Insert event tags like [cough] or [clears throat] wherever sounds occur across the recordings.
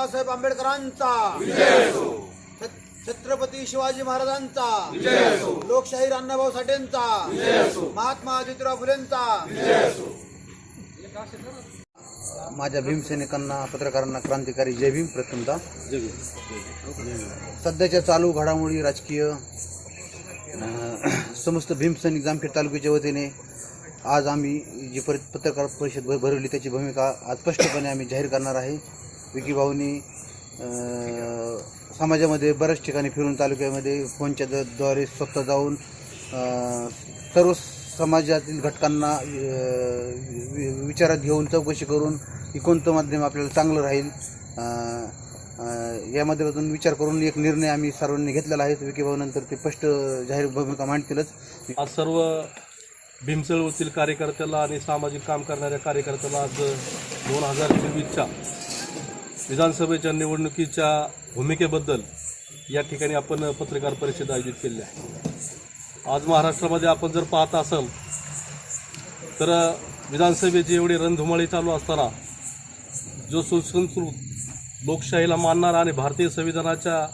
बाबासाहेब आंबेडकरांचा. छत- छत्रपती शिवाजी महाराजांचा. लोकशाहीर अण्णाभाऊ साठेंचा. महात्मा ज्योतिराव फुलेंचा. माझ्या भीमसैनिकांना पत्रकारांना क्रांतिकारी जय भीम प्रथमतः सध्याच्या चालू घडामोडी राजकीय समस्त भीमसैनिक जामखेड तालुक्याच्या वतीने आज आम्ही जी परि पत्रकार परिषद भर- भरवली त्याची भूमिका आज स्पष्टपणे आम्ही जाहीर करणार आहे. विकी भाऊनी समाजामध्ये बऱ्याच ठिकाणी फिरून तालुक्यामध्ये फोनच्या द्वारे स्वतः जाऊन सर्व समाजातील घटकांना विचारात घेऊन चौकशी करून की कोणतं माध्यम आपल्याला चांगलं राहील. या माध्यमातून विचार करून एक निर्णय आम्ही सर्वांनी घेतलेला आहे. विकी भाऊनंतर ते स्पष्ट जाहीर भूमिका मांडतीलच. आज सर्व भीमचळवतील कार्यकर्त्याला आणि सामाजिक काम करणाऱ्या कार्यकर्त्याला आज दोन हजार चोवीसच्या विधानसभेच्या निवडणुकीच्या भूमिकेबद्दल या ठिकाणी आपण पत्रकार परिषद आयोजित केली आहे. आज महाराष्ट्रामध्ये आपण जर पाहत असाल तर विधानसभेची एवढी रणधुमाळी चालू असताना जो सुसंस्कृत लोकशाहीला मानणारा आणि भारतीय संविधानाच्या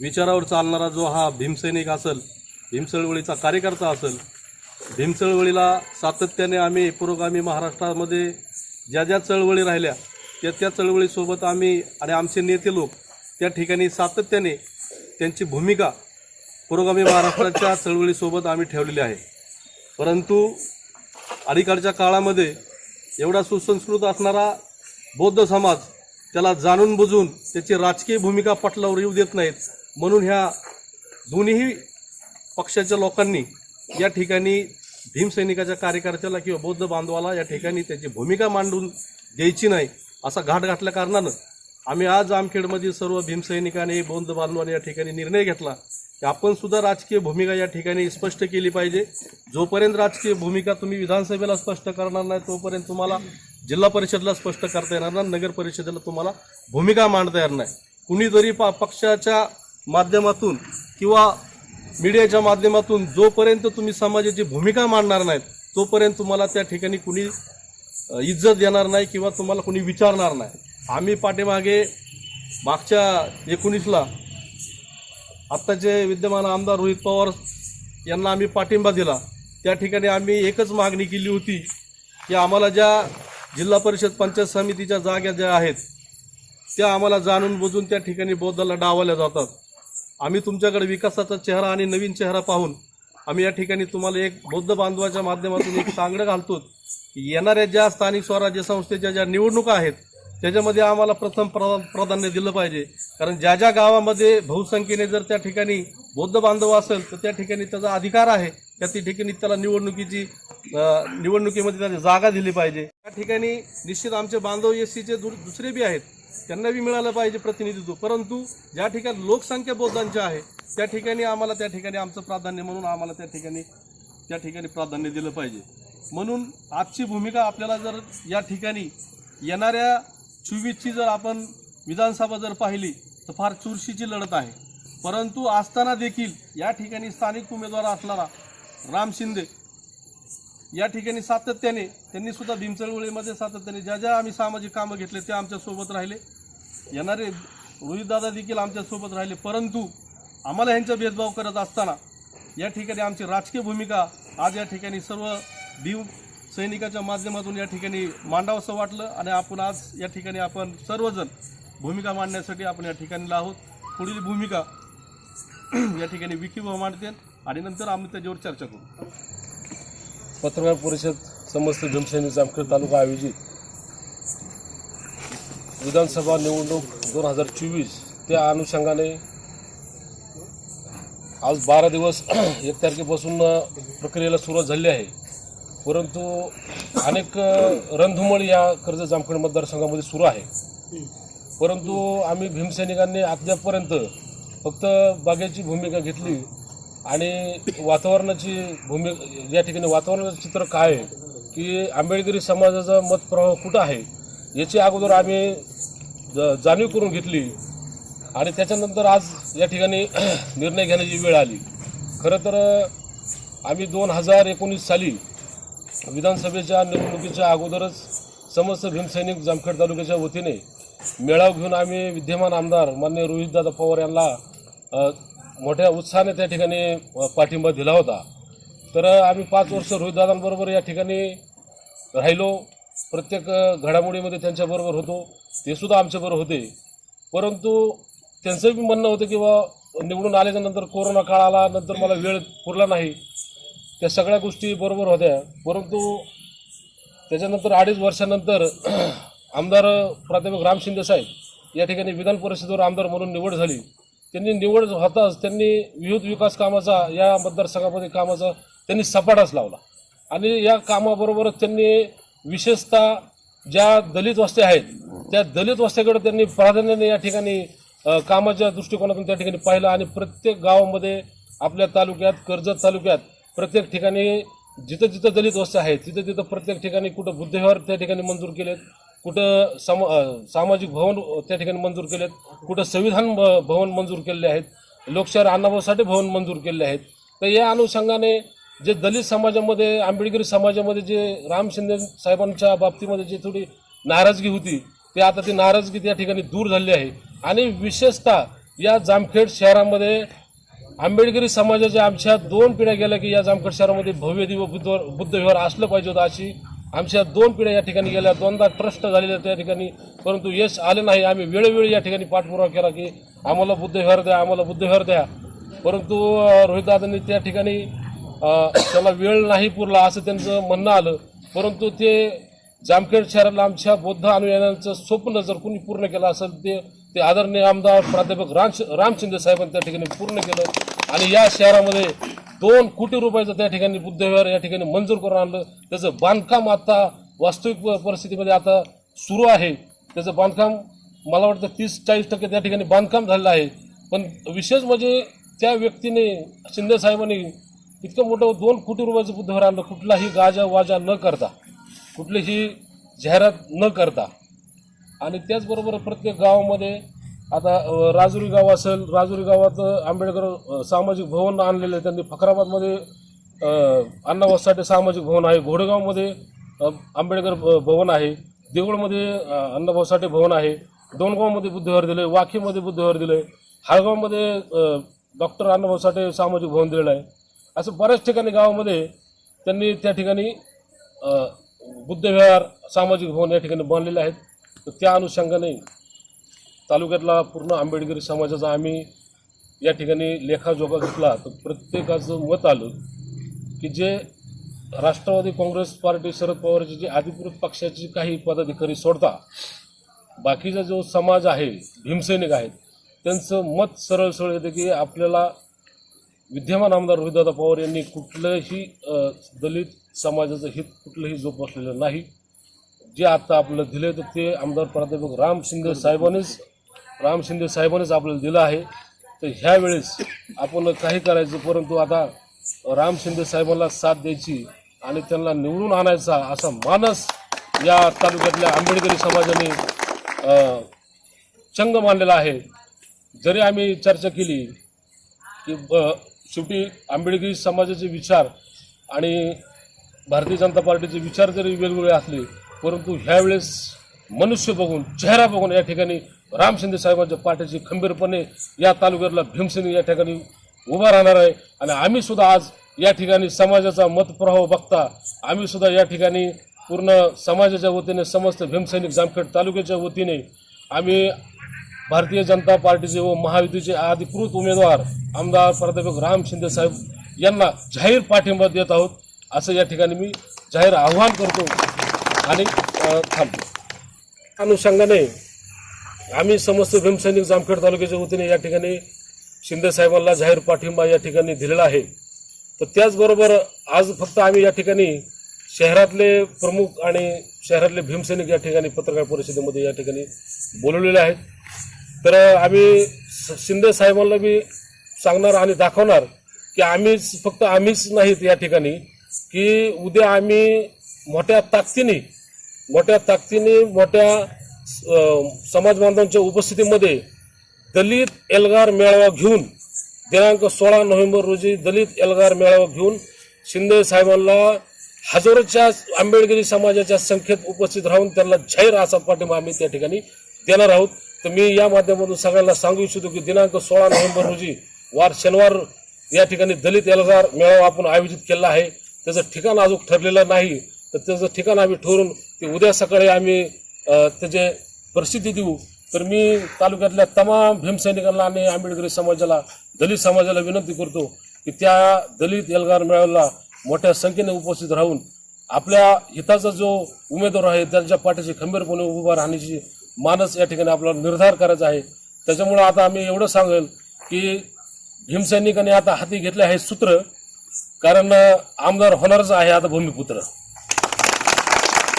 विचारावर चालणारा जो हा भीमसैनिक असेल भीमचळवळीचा कार्यकर्ता असेल भीमचळवळीला सातत्याने आम्ही पुरोगामी महाराष्ट्रामध्ये ज्या ज्या चळवळी राहिल्या या त्या चळवळीसोबत आम्ही आणि आमचे नेते लोक त्या ठिकाणी सातत्याने त्यांची भूमिका पुरोगामी महाराष्ट्राच्या चळवळीसोबत आम्ही ठेवलेली आहे. परंतु अलीकडच्या काळामध्ये एवढा सुसंस्कृत असणारा बौद्ध समाज त्याला जाणून बुजून त्याची राजकीय भूमिका पटलावर येऊ देत नाहीत म्हणून ह्या दोन्ही पक्षाच्या लोकांनी या ठिकाणी भीमसैनिकाच्या कार्यकर्त्याला किंवा बौद्ध बांधवाला या ठिकाणी त्याची भूमिका मांडून द्यायची नाही. असा घाट घातल्या कारणानं आम्ही आज आमखेडमधील सर्व भीमसैनिकांनी बौद्ध बांधवांनी या ठिकाणी निर्णय घेतला की आपण सुद्धा राजकीय भूमिका या ठिकाणी स्पष्ट केली पाहिजे. जोपर्यंत राजकीय भूमिका तुम्ही विधानसभेला स्पष्ट करणार नाही तोपर्यंत तुम्हाला जिल्हा परिषदला स्पष्ट करता येणार नाही नगर परिषदेला तुम्हाला भूमिका मांडता येणार नाही. कुणीतरी पा पक्षाच्या माध्यमातून किंवा मीडियाच्या माध्यमातून जोपर्यंत तुम्ही समाजाची भूमिका मांडणार नाहीत तोपर्यंत तुम्हाला त्या ठिकाणी कुणी इज्जत देणार नाही किंवा तुम्हाला कुणी विचारणार नाही. आम्ही पाठीमागे मागच्या एकोणीसला आत्ताचे विद्यमान आमदार रोहित पवार यांना आम्ही पाठिंबा दिला. त्या ठिकाणी आम्ही एकच मागणी केली होती की आम्हाला ज्या जिल्हा परिषद पंचायत समितीच्या जागा ज्या आहेत त्या आम्हाला जाणून बुजून त्या ठिकाणी बौद्धाला डावल्या जातात. आम्ही तुमच्याकडे विकासाचा चेहरा आणि नवीन चेहरा पाहून आम्ही या ठिकाणी तुम्हाला एक बौद्ध बांधवाच्या माध्यमातून एक सांगडं घालतो येणाऱ्या ज्या स्थानिक स्वराज्य संस्थेच्या ज्या निवडणुका आहेत त्याच्यामध्ये आम्हाला प्रथम प्रा प्राधान्य दिलं पाहिजे. कारण ज्या ज्या गावामध्ये बहुसंख्येने जर त्या ठिकाणी बौद्ध बांधव असेल तर त्या ठिकाणी त्याचा अधिकार आहे. त्या ती ठिकाणी त्याला निवडणुकीची निवडणुकीमध्ये त्याची जागा दिली पाहिजे. त्या ठिकाणी निश्चित आमचे बांधव एस सीचे दुसरे बी आहेत. त्यांना बी मिळालं पाहिजे प्रतिनिधित्व. परंतु ज्या ठिकाणी लोकसंख्या बौद्धांची आहे त्या ठिकाणी आम्हाला त्या ठिकाणी आमचं प्राधान्य म्हणून आम्हाला त्या ठिकाणी त्या ठिकाणी प्राधान्य दिलं पाहिजे. म्हणून आजची भूमिका आपल्याला जर या ठिकाणी येणाऱ्या चोवीसची जर आपण विधानसभा जर पाहिली तर फार चुरशीची लढत आहे. परंतु असताना देखील या ठिकाणी स्थानिक उमेदवार असणारा राम शिंदे या ठिकाणी सातत्याने त्यांनी सुद्धा भीमचळवळीमध्ये सातत्याने ज्या ज्या आम्ही सामाजिक कामं घेतले ते आमच्यासोबत राहिले. येणारे रोहितदादा देखील आमच्यासोबत राहिले. परंतु आम्हाला ह्यांचा भेदभाव करत असताना या ठिकाणी आमची राजकीय भूमिका आज या ठिकाणी सर्व भीम सैनिकाच्या माध्यमातून या ठिकाणी मांडावंसं वाटलं आणि आपण आज या ठिकाणी आपण सर्वजण भूमिका मांडण्यासाठी आपण या ठिकाणी आहोत. पुढील भूमिका [clears throat] या ठिकाणी विकी भाऊ मांडतील आणि नंतर आम्ही त्याच्यावर चर्चा करू. पत्रकार परिषद समस्त भीमसेनी जामखेड तालुका आयोजित विधानसभा निवडणूक दोन हजार चोवीस त्या अनुषंगाने आज बारा दिवस [clears throat] एक तारखेपासून प्रक्रियेला सुरुवात झाली आहे. परंतु अनेक रणधुमळ या कर्ज जामखेड मतदारसंघामध्ये सुरू आहे. परंतु आम्ही भीमसैनिकांनी अद्यापपर्यंत फक्त बागेची भूमिका घेतली आणि वातावरणाची भूमिका या ठिकाणी वातावरणाचं चित्र काय आहे की आंबेडकरी समाजाचा मतप्रवाह कुठं आहे याची अगोदर आम्ही ज- जाणीव करून घेतली आणि त्याच्यानंतर आज या ठिकाणी [clears throat] निर्णय घेण्याची वेळ आली. खरं तर आम्ही दोन हजार एकोणीस साली विधानसभेच्या निवडणुकीच्या अगोदरच समस्त भीमसैनिक जामखेड तालुक्याच्या वतीने मेळावा घेऊन आम्ही विद्यमान आमदार मान्य रोहितदादा पवार यांना मोठ्या उत्साहाने त्या ठिकाणी पाठिंबा दिला होता. तर आम्ही पाच वर्ष रोहितदादांबरोबर या ठिकाणी राहिलो. प्रत्येक घडामोडीमध्ये त्यांच्याबरोबर होतो. ते सुद्धा आमच्याबरोबर होते. परंतु त्यांचं बी म्हणणं होतं की बा निवडून आल्याच्यानंतर कोरोना काळ आला नंतर मला वेळ पुरला नाही. त्या सगळ्या गोष्टी बरोबर होत्या. परंतु त्याच्यानंतर अडीच वर्षानंतर [clears throat] आमदार प्राध्यापक राम शिंदे साहेब या ठिकाणी विधान परिषदेवर आमदार म्हणून निवड झाली. त्यांनी निवड होताच त्यांनी विविध विकास कामाचा या मतदारसंघामध्ये कामाचा त्यांनी सपाटाच लावला. आणि या कामाबरोबरच त्यांनी विशेषतः ज्या दलित वस्त्या आहेत त्या दलित वस्त्याकडे त्यांनी प्राधान्याने या ठिकाणी कामाच्या दृष्टिकोनातून त्या ठिकाणी पाहिलं. आणि प्रत्येक गावामध्ये आपल्या तालुक्यात कर्जत तालुक्यात प्रत्येक ठिकाणी जिथं जिथं दलित वस्त्या आहेत तिथं तिथं प्रत्येक ठिकाणी कुठं बुद्धविहार त्या ठिकाणी मंजूर केलेत कुठं साम सामाजिक भवन त्या ठिकाणी मंजूर केलेत कुठं संविधान भवन मंजूर केलेले आहेत लोकशाही अण्णाभाऊसाठी भवन मंजूर केलेले आहेत. तर या अनुषंगाने जे दलित समाजामध्ये आंबेडकरी समाजामध्ये जे राम शिंदे साहेबांच्या बाबतीमध्ये जी थोडी नाराजगी होती ते आता ती नाराजगी त्या ठिकाणी दूर झाली आहे. आणि विशेषतः या जामखेड शहरामध्ये आंबेडकरी समाजाच्या आमच्या दोन पिढ्या गेल्या की या जामखेड शहरामध्ये भव्य दिव बुद्ध बुद्धविहार असलं पाहिजे होतं अशी आमच्या दोन पिढ्या या ठिकाणी गेल्या. दोनदा ट्रस्ट झालेल्या त्या ठिकाणी परंतु यश आले नाही. आम्ही वेळोवेळी या ठिकाणी पाठपुरावा केला की आम्हाला बुद्धविहार द्या आम्हाला बुद्धविहार द्या. परंतु रोहितदादांनी त्या ठिकाणी त्याला वेळ नाही पुरला असं त्यांचं म्हणणं आलं. परंतु ते जामखेड शहराला आमच्या बौद्ध अनुयायांचं स्वप्न जर कोणी पूर्ण केलं असेल ते ते आदरणीय आमदार प्राध्यापक राम राम शिंदे साहेबांनी त्या ठिकाणी पूर्ण केलं. आणि या शहरामध्ये दोन कोटी रुपयाचं त्या ठिकाणी बुद्धविहार या ठिकाणी मंजूर करून आणलं. त्याचं बांधकाम आता वास्तविक प- परिस्थितीमध्ये आता सुरू आहे. त्याचं बांधकाम मला वाटतं तीस चाळीस टक्के त्या ठिकाणी बांधकाम झालेलं आहे. पण विशेष म्हणजे त्या व्यक्तीने शिंदे साहेबांनी इतकं मोठं दोन कोटी रुपयाचं बुद्धविहार आणलं. कुठलाही गाजा वाजा न करता कुठलीही जाहिरात न करता आणि त्याचबरोबर प्रत्येक गावामध्ये आता राजुरी गाव असेल राजुरी गावात आंबेडकर सामाजिक भवन आणलेलं आहे. त्यांनी फकराबादमध्ये अ, अण्णाभाऊसाठी सामाजिक भवन आहे. घोडेगावमध्ये आंबेडकर भवन आहे. देऊळमध्ये अ, भवन आहे. डोणगावमध्ये बुद्धविहार दिलं आहे वाखीमध्ये बुद्धविहार दिलं आहे हाळगावमध्ये डॉक्टर डॉक्टर अण्णाभाऊसाठी सामाजिक भवन दिलेलं आहे. असं बऱ्याच ठिकाणी गावामध्ये त्यांनी त्या ठिकाणी बुद्धविहार सामाजिक भवन या ठिकाणी बांधलेले आहेत. तर त्या अनुषंगाने तालुक्यातला पूर्ण आंबेडकरी समाजाचा आम्ही या ठिकाणी लेखाजोखा घेतला. तर प्रत्येकाचं मत आलं की जे राष्ट्रवादी काँग्रेस पार्टी शरद पवारचे जे अधिकृत पक्षाची काही पदाधिकारी सोडता बाकीचा जो समाज आहे भीमसैनिक आहेत त्यांचं मत सरळ सरळ येतं की आपल्याला विद्यमान आमदार रोहितदादा पवार यांनी कुठलंही दलित समाजाचं हित कुठलंही जोपासलेलं नाही. जे आता आपल्याला दिले तर ते आमदार प्राध्यापक राम शिंदे साहेबांनीच राम शिंदे साहेबांनीच आपल्याला दिलं आहे. तर ह्यावेळेस आपण काही करायचं परंतु आता राम शिंदे साहेबांना साथ द्यायची आणि त्यांना निवडून आणायचा असा मानस या तालुक्यातल्या आंबेडकरी समाजाने चंग मानलेला आहे. जरी आम्ही चर्चा केली की ब- शेवटी आंबेडकरी समाजाचे विचार आणि भारतीय जनता पार्टीचे विचार जरी वेगवेगळे असले परंतु ह्यावेळेस मनुष्य बघून चेहरा बघून या ठिकाणी राम शिंदे साहेबांच्या पाठीची खंबीरपणे या तालुक्यातला भीमसेन या ठिकाणी उभा राहणार आहे. आणि आम्ही सुद्धा आज या ठिकाणी समाजाचा मतप्रभाव बघता आम्ही सुद्धा या ठिकाणी पूर्ण समाजाच्या वतीने समस्त भीमसैनिक जामखेड तालुक्याच्या वतीने आम्ही भारतीय जनता पार्टीचे व महायुतीचे अधिकृत उमेदवार आमदार प्राध्यापक राम शिंदे साहेब यांना जाहीर पाठिंबा देत आहोत असं या ठिकाणी मी जाहीर आव्हान करतो. आणि अ, अनुषंगाने आम्ही समस्त भीमसैनिक जामखेड तालुक्याच्या वतीने या ठिकाणी शिंदेसाहेबांना जाहीर पाठिंबा या ठिकाणी दिलेला आहे. तर त्याचबरोबर आज फक्त आम्ही या ठिकाणी शहरातले प्रमुख आणि शहरातले भीमसैनिक या ठिकाणी पत्रकार परिषदेमध्ये या ठिकाणी बोलवलेले आहेत. तर आम्ही स- शिंदे साहेबांना बी सांगणार आणि दाखवणार की आम्हीच फक्त आम्हीच नाहीत या ठिकाणी की उद्या आम्ही मोठ्या ताकदीने मोठ्या ताकदीने मोठ्या अ, समाज बांधवांच्या उपस्थितीमध्ये दलित एल्गार मेळावा घेऊन दिनांक सोळा नोव्हेंबर रोजी दलित एल्गार मेळावा घेऊन शिंदे साहेबांना हजारोच्या आंबेडकरी समाजाच्या संख्येत उपस्थित राहून त्यांना जाहीर असा पाठिंबा आम्ही त्या ठिकाणी देणार आहोत. तर मी या माध्यमातून सगळ्यांना सांगू इच्छितो की दिनांक सोळा नोव्हेंबर रोजी वार शनिवार या ठिकाणी दलित एल्गार मेळावा आपण आयोजित केला आहे. त्याचं ठिकाण अजून ठरलेलं नाही. तर त्याचं ठिकाण आम्ही ठरवून ते उद्या सकाळी आम्ही त्याचे प्रसिद्धी देऊ. तर मी तालुक्यातल्या तमाम भीमसैनिकांना आणि आंबेडकरी समाजाला दलित समाजाला विनंती करतो की त्या दलित एल्गार मेळाव्याला मोठ्या संख्येने उपस्थित राहून आपल्या हिताचा जो उमेदवार आहे त्याच्या पाठीशी खंबीरपणे उभा राहण्याची मानस या ठिकाणी आपल्याला निर्धार करायचा आहे. त्याच्यामुळे आता आम्ही एवढं सांगेल की भीमसैनिकांनी आता हाती घेतले आहे सूत्र कारण आमदार होणारच आहे आता भूमिपुत्र.